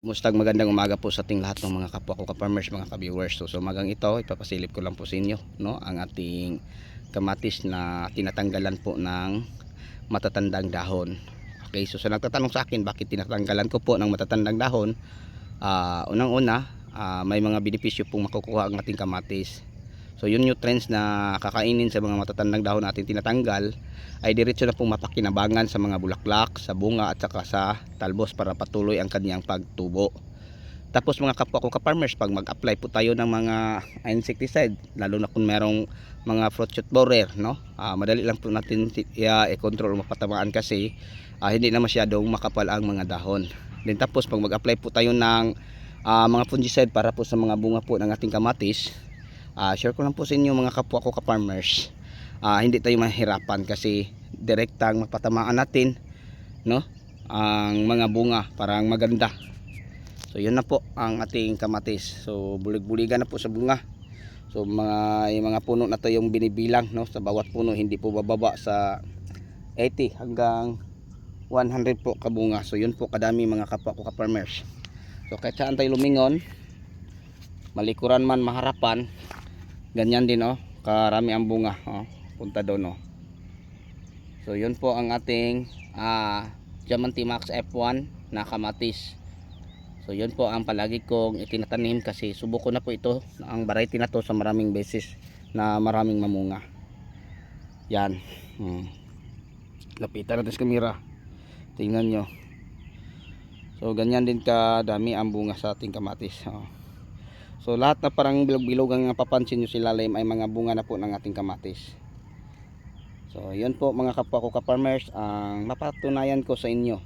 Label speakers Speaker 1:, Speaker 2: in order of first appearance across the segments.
Speaker 1: Mustag magandang umaga po sa ating lahat ng mga kapwa ko ka-farmers, mga ka-viewers. So, so magang ito, ipapasilip ko lang po sa inyo, no? Ang ating kamatis na tinatanggalan po ng matatandang dahon. Okay, so sa nagtatanong sa akin, bakit tinatanggalan ko po ng matatandang dahon? Ah, unang-una, ah, may mga benepisyo pong makukuha ang ating kamatis. So, yung nutrients na kakainin sa mga matatandang dahon natin tinatanggal, ay diretso na pong mapakinabangan sa mga bulaklak, sa bunga at saka sa talbos para patuloy ang kanyang pagtubo. Tapos mga kapwa ko ka-farmers, pag mag-apply po tayo ng mga insecticide, lalo na kung merong mga fruit shoot borer, no? Ah, madali lang po natin ti- ah, i-control o mapatamaan kasi ah, hindi na masyadong makapal ang mga dahon. Then tapos pag mag-apply po tayo ng ah, mga fungicide para po sa mga bunga po ng ating kamatis, ah, share ko lang po sa inyo mga kapwa ko ka-farmers. Ah, hindi tayo mahirapan kasi direktang mapatamaan natin no? Ang mga bunga parang maganda. So yun na po ang ating kamatis. So bulig-buligan na po sa bunga. So mga yung mga puno na to yung binibilang no? Sa bawat puno hindi po bababa sa 80 hanggang 100 po kabunga. So yun po kadami mga kapwa ko ka-farmers. So kahit saan tayo lumingon malikuran man maharapan ganyan din oh karami ang bunga oh punta doon oh. So yun po ang ating ah Diamante Max F1 na kamatis. So yun po ang palagi kong itinatanim kasi subuko na po ito ang variety na to sa maraming beses na maraming mamunga. Yan. Hmm. Lapitan natin sa kamera. Tingnan nyo. So ganyan din kadami ang bunga sa ating kamatis. Oh. So lahat na parang bilog-bilog ang papansin nyo sa ay mga bunga na po ng ating kamatis. So, yun po mga kapwa ko ka-farmers ang mapatunayan ko sa inyo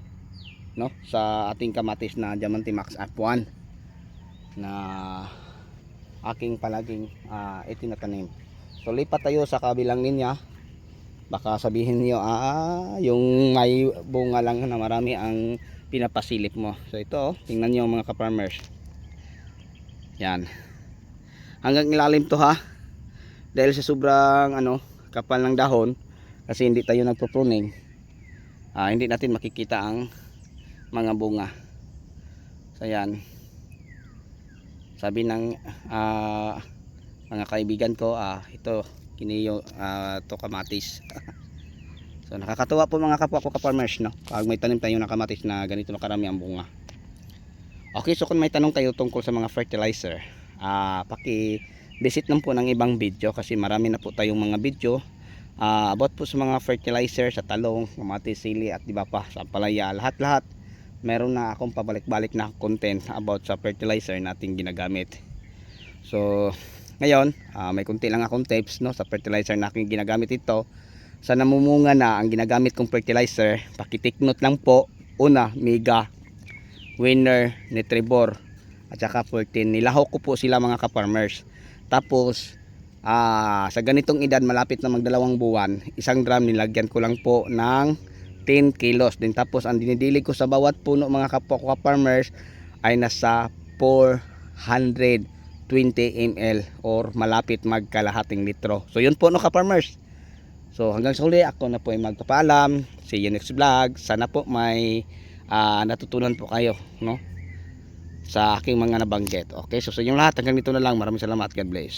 Speaker 1: no sa ating kamatis na Diamante Max F1 na aking palaging ah, itinatanim. So, lipat tayo sa kabilang linya. Baka sabihin niyo ah, yung may bunga lang na marami ang pinapasilip mo. So, ito, oh, tingnan niyo mga ka-farmers. Yan. Hanggang ilalim to ha. Dahil sa sobrang ano, kapal ng dahon, kasi hindi tayo nagpo-pruning ah, hindi natin makikita ang mga bunga so yan sabi ng ah, mga kaibigan ko ah, ito kiniyo ah, to kamatis so nakakatuwa po mga kapwa ko ka-farmers no? pag may tanim tayo ng kamatis na ganito na karami ang bunga okay so kung may tanong tayo tungkol sa mga fertilizer ah, paki visit lang po ng ibang video kasi marami na po tayong mga video Ah, about po sa mga fertilizer sa talong, kamatis, sili at di ba pa sa palaya, lahat-lahat meron na akong pabalik-balik na content about sa fertilizer nating ginagamit. So, ngayon, ah, may kunti lang akong tips no sa fertilizer na aking ginagamit ito. Sa namumunga na ang ginagamit kong fertilizer, paki-take note lang po. Una, Mega, Winner, Nutribor, at saka 14. Nilahok ko po sila mga ka-farmers. Tapos, Ah, sa ganitong edad malapit na magdalawang buwan, isang drum nilagyan ko lang po ng 10 kilos. Din tapos ang dinidilig ko sa bawat puno mga kapwa ko farmers ay nasa 420 ml or malapit magkalahating litro. So yun po no ka-farmers. So hanggang sa huli ako na po ay magpapaalam. See you next vlog. Sana po may ah, natutunan po kayo, no? Sa aking mga nabanggit. Okay, so sa inyong lahat hanggang dito na lang. Maraming salamat. God bless.